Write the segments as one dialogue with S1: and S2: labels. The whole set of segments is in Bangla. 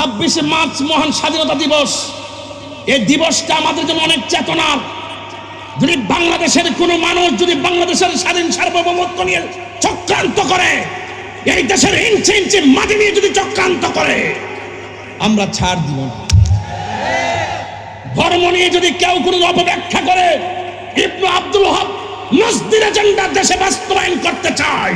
S1: ছাব্বিশে মার্চ মহান স্বাধীনতা দিবস। এই দিবসটা আমাদের জন্য অনেক চেতনার যদি বাংলাদেশের কোনো মানুষ যদি বাংলাদেশের স্বাধীন সার্বভৌমত্ব নিয়ে চক্রান্ত করে, এই দেশের ইঞ্চি ইঞ্চি মাটি নিয়ে যদি চক্রান্ত করে, আমরা ছাড় দিব না। ধর্ম নিয়ে যদি কেউ কোনো অপব্যাখ্যা করে, ইবনু আব্দুল হক মসজিদ এজেন্ডা দেশে বাস্তবায়ন করতে চাই।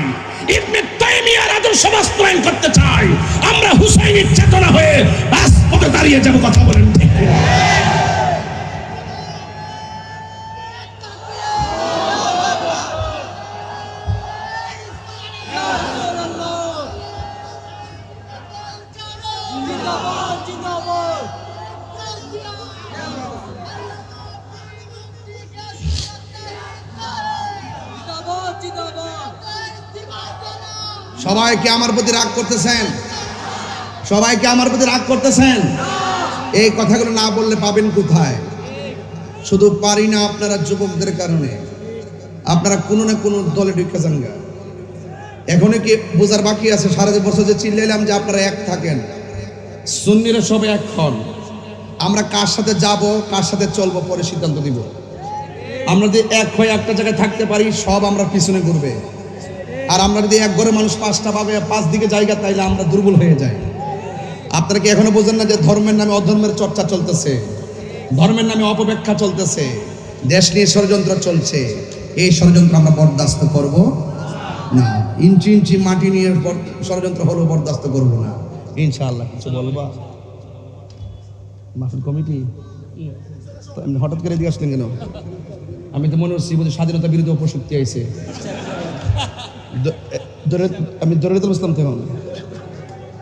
S1: ইবনে তাইমিয়ার আদর্শ বাস্তবায়ন করতে চাই। আমরা হুসাইনের চেতনা হয়ে রাজপথে দাঁড়িয়ে যাব, কথা বলেন ঠিক?
S2: জিন্দাবাদ জিন্দাবাদ
S3: সবাইকে আমার প্রতি রাগ করতেছেন? সবাইকে আমার প্রতি রাগ করতেছেন? এই কথাগুলো না বললে পাবেন কোথায়? শুধু পারি না আপনারা যুবকদের কারণে। আপনারা কোনো না কোনো দলে ঢুকে যান গা। এখনও কি বোঝার বাকি আছে? সারা বছর যে চিল্লাইলাম যে আপনারা এক থাকেন। সুন্নিরা সবে এক হন। আমরা কার সাথে যাব, কার সাথে চলবো পরে সিদ্ধান্ত দিব আমরা যদি এক হয়ে একটা জায়গায় থাকতে পারি, সব আমরা পিছনে ঘুরবে। আর আমরা যদি এক ঘরে মানুষ পাঁচটা পাবে, পাঁচ দিকে জায়গা, তাইলে আমরা দুর্বল হয়ে যাই। আপনারা কি এখনও বোঝেন না যে ধর্মের নামে অধর্মের চর্চা চলতেছে? ধর্মের নামে অপব্যাখ্যা চলতেছে। দেশ নিয়ে ষড়যন্ত্র চলছে। এই ষড়যন্ত্র আমরা বরদাস্ত করব না। ইঞ্চি ইঞ্চি মাটি নিয়ে ষড়যন্ত্র হলেও বরদাস্ত করব না। ইনশাআল্লাহ, কিছু বলবা? মাসুল কমিটি? এমনি হঠাৎ করে দিয়ে আসলেন কেন? আমি তো মনে হচ্ছি বোধ স্বাধীনতা বিরোধী অপশক্তি আইছে। আমি ধরে তো বুঝতাম তখন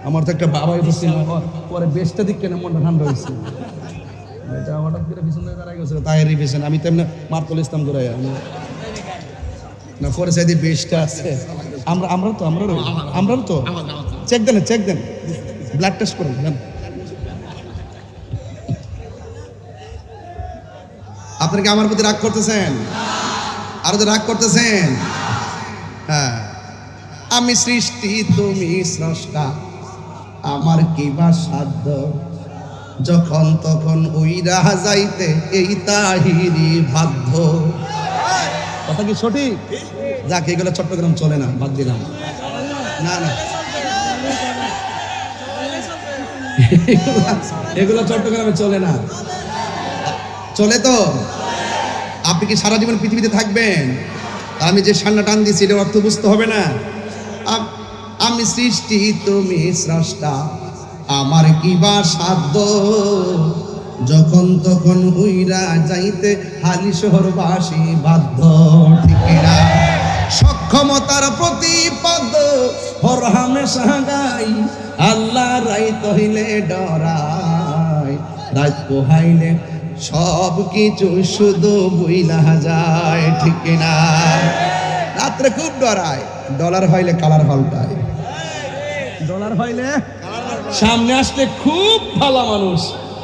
S3: আমার তো একটা বাবা না পরে বেশটা দিক কেন মনটা ঠান্ডা হয়েছে এটা হঠাৎ করে পিছনে দাঁড়াই গেছে। তাহেরি পিছনে আমি মার্তল ইসলাম করে না পরে সাইডে বেশটা আছে। আমরা আমরা তো আমরা আমরা তো। চেক দেন চেক দেন। ব্লাড টেস্ট করুন দেন। আপনারা কি আমার প্রতি রাগ করতেছেন? আরও তো রাগ করতেছেন? হ্যাঁ। আমি সৃষ্টি, তুমি স্রষ্টা। আমার কি বা সাধ্য? যখন তখন উইরা যাইতে এই তাহিরি বাধ্য কথা কি সঠিক? যাক, এগুলো চট্টগ্রাম চলে না, বাদ দিলাম। না না। এগুলো চট্টগ্রামে চলে না। চলে তো? আপনি কি সারা জীবন পৃথিবীতে থাকবেন? আমি যে সান্না টান দিয়েছি এটা অর্থ বুঝতে হবে না। আমি সৃষ্টি, তুমি স্রষ্টা। আমার কি বা সাধ্য? যখন তখন উইরা যাইতে হালি শহরবাসী বাধ্য, ঠিক না? সক্ষমতার প্রতিপদ হর হামেশা আল্লাহ রাই তহিলে ডরাই রাত পোহাইলে সব কিছু শুধু বুইলা যায় ঠিক না রাত্রে খুব ডরায়। ডলার হইলে কালার পাল্টায় ডলার হইলে?
S1: সামনে আসতে খুব ভালো মানুষ।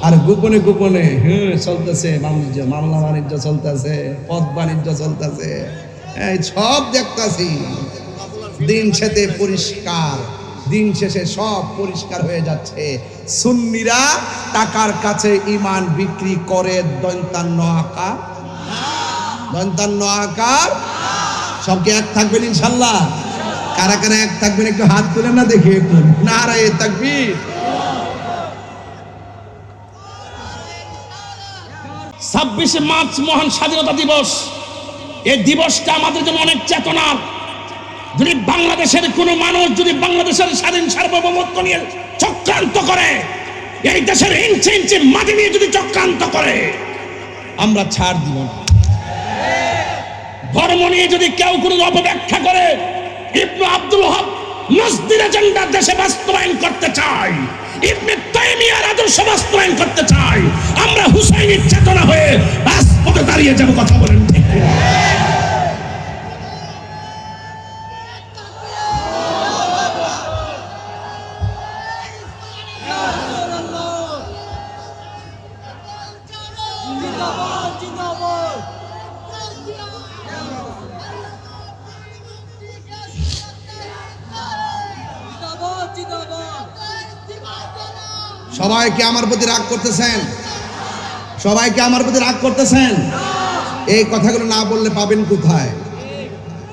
S3: আর গোপনে গোপনে হ্যাঁ চলতেছে বাণিজ্য মামলা বাণিজ্য চলতেছে পথ বাণিজ্য চলতেছে। এই সব দেখতাছি। দিন শেষে পরিষ্কার। দিন শেষে সব পরিষ্কার হয়ে যাচ্ছে। সুন্নিরা টাকার কাছে ইমান বিক্রি করে, দন্তান্ন আকার। দন্তান্ন আকার। সবকে এক থাকবেন ইনশাল্লাহ? কারা কারা এক থাকবেন একটু হাত তুলেন না দেখি একটু। নারায় থাকবি
S1: ছাব্বিশে মার্চ মহান স্বাধীনতা দিবস। এই দিবসটা আমাদের জন্য অনেক চেতনার। যদি বাংলাদেশের কোনো মানুষ যদি বাংলাদেশের স্বাধীন সার্বভৌমত্ব নিয়ে চক্রান্ত করে, এই দেশের ইঞ্চি ইঞ্চি মাটি নিয়ে যদি চক্রান্ত করে, আমরা ছাড় দিব না। ধর্ম নিয়ে যদি কেউ কোনো অপব্যাখ্যা করে, ইবনু আব্দুল হক মসজিদ এজেন্ডা দেশে বাস্তবায়ন করতে চাই ইবনে তাইমিয়ার আদর্শ বাস্তবায়ন করতে চাই আমরা হুসাইনের চেতনা হয়ে রাজপথে দাঁড়িয়ে যাব কথা বলেন
S2: জিন্দাবাদ
S3: সবাইকে আমার প্রতি রাগ করতেছেন? সবাইকে আমার প্রতি রাগ করতেছেন? এই কথাগুলো না বললে পাবেন কোথায়?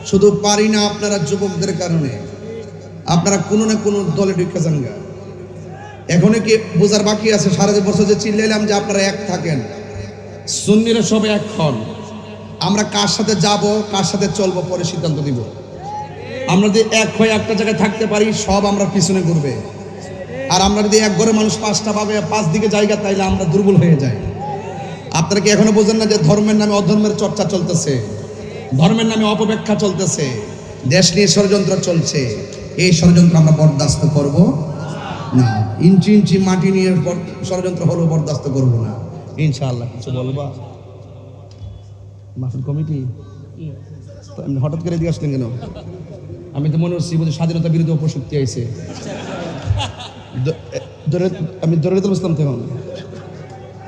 S3: শুধু পারি না আপনারা যুবকদের কারণে। আপনারা কোনো না কোনো দলে ঢুকে যান গা। এখনও কি বোঝার বাকি আছে? সারা বছর যে চিল্লাইলাম যে আপনারা এক থাকেন।
S1: সুন্নিরা সবে এক হন।
S3: আমরা কার সাথে যাব, কার সাথে চলবো পরে সিদ্ধান্ত দিব
S1: আমরা যদি এক হয়ে একটা জায়গায় থাকতে পারি,
S3: সব আমরা পিছনে ঘুরবে। আর আমরা যদি এক ঘরে মানুষ পাঁচটা পাবে, পাঁচ দিকে জায়গা, তাইলে আমরা দুর্বল হয়ে যাই। আপনারা কি এখনও বোঝেন না যে ধর্মের নামে অধর্মের চর্চা চলতেছে?
S1: ধর্মের নামে অপব্যাখ্যা চলতেছে।
S3: দেশ নিয়ে ষড়যন্ত্র চলছে। এই ষড়যন্ত্র আমরা বরদাস্ত করব না। ইঞ্চি ইঞ্চি মাটি নিয়ে ষড়যন্ত্র হলেও বরদাস্ত করব না। ইনশাআল্লাহ, কিছু বলবা? মাসুল কমিটি? হঠাৎ করে দিয়ে আসলেন কেন?
S1: আমি তো মনে হচ্ছি বোধ স্বাধীনতা বিরুদ্ধে অপশক্তি আইছে।
S3: আমি ধরে তো বুঝতাম তখন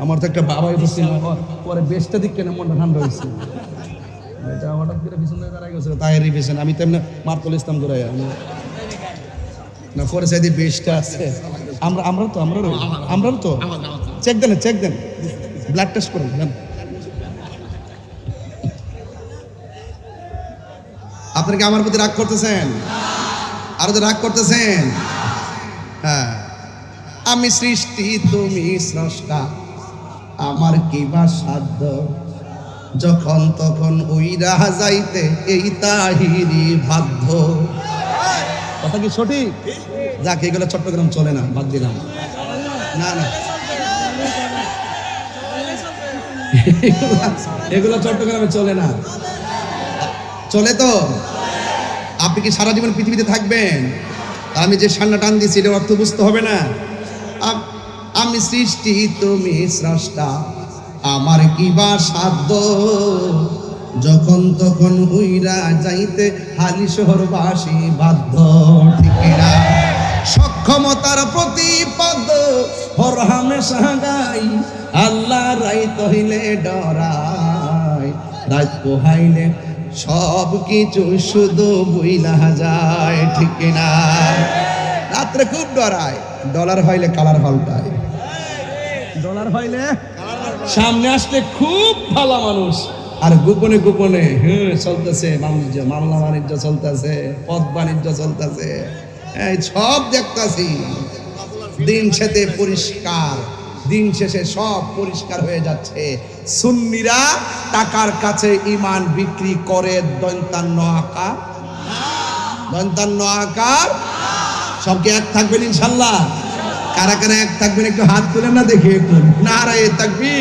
S3: আমার তো একটা বুঝছি না
S1: পরে বেশটা দিক কেন মনটা ঠান্ডা হয়েছে এটা হঠাৎ করে পিছনে দাঁড়াই গেছে।
S3: তাহেরি পেছেন আমি তো এমনি মার্তল ইসলাম করে না পরে সাইডে বেশটা আছে। আমরা আমরা তো আমরা আমরা তো। চেক দেন চেক দেন। ব্লাড টেস্ট করুন দেন। আপনারা কি আমার প্রতি রাগ করতেছেন? আরও তো রাগ করতেছেন? আমি সৃষ্টি, তুমি স্রষ্টা। আমার কি বা সাধ্য? যখন তখন ওই উইরা যাইতে এই তাহিরি বাধ্য কথা কি সঠিক? যাক, এগুলো চট্টগ্রাম চলে না, বাদ দিলাম। না না। এগুলো চট্টগ্রামে চলে না। চলে তো? আপনি কি সারা জীবন পৃথিবীতে থাকবেন? আমি যে সান্না টান দিয়েছি এটা অর্থ বুঝতে হবে না। আমি সৃষ্টি, তুমি স্রষ্টা। আমার কি বা সাধ্য? যখন তখন উইরা যাইতে হালি শহরবাসী বাধ্য, ঠিক না? সক্ষমতার প্রতিপদ হর হামেশা গাই আল্লাহ রাই তহিলে ডরাই রাত পোহাইলে সব কিছু শুধু বুইলা যায় ঠিক না রাত্রে খুব ডরায়। ডলার হইলে কালার পাল্টায় ডলার হইলে?
S1: সামনে আসতে খুব ভালো মানুষ।
S3: আর গোপনে গোপনে হ্যাঁ চলতেছে বাণিজ্য মামলা বাণিজ্য চলতেছে পথ বাণিজ্য চলতেছে। এই সব দেখতাছি। দিন শেষে পরিষ্কার। দিন শেষে সব পরিষ্কার হয়ে যাচ্ছে। সুন্নিরা টাকার কাছে ইমান বিক্রি করে, দন্তান্ন আকার। দন্তান্ন আকার। সবকে এক থাকবেন ইনশাল্লাহ? কারা কারা এক থাকবেন একটু হাত তুলেন না দেখি একটু। রে থাকবি?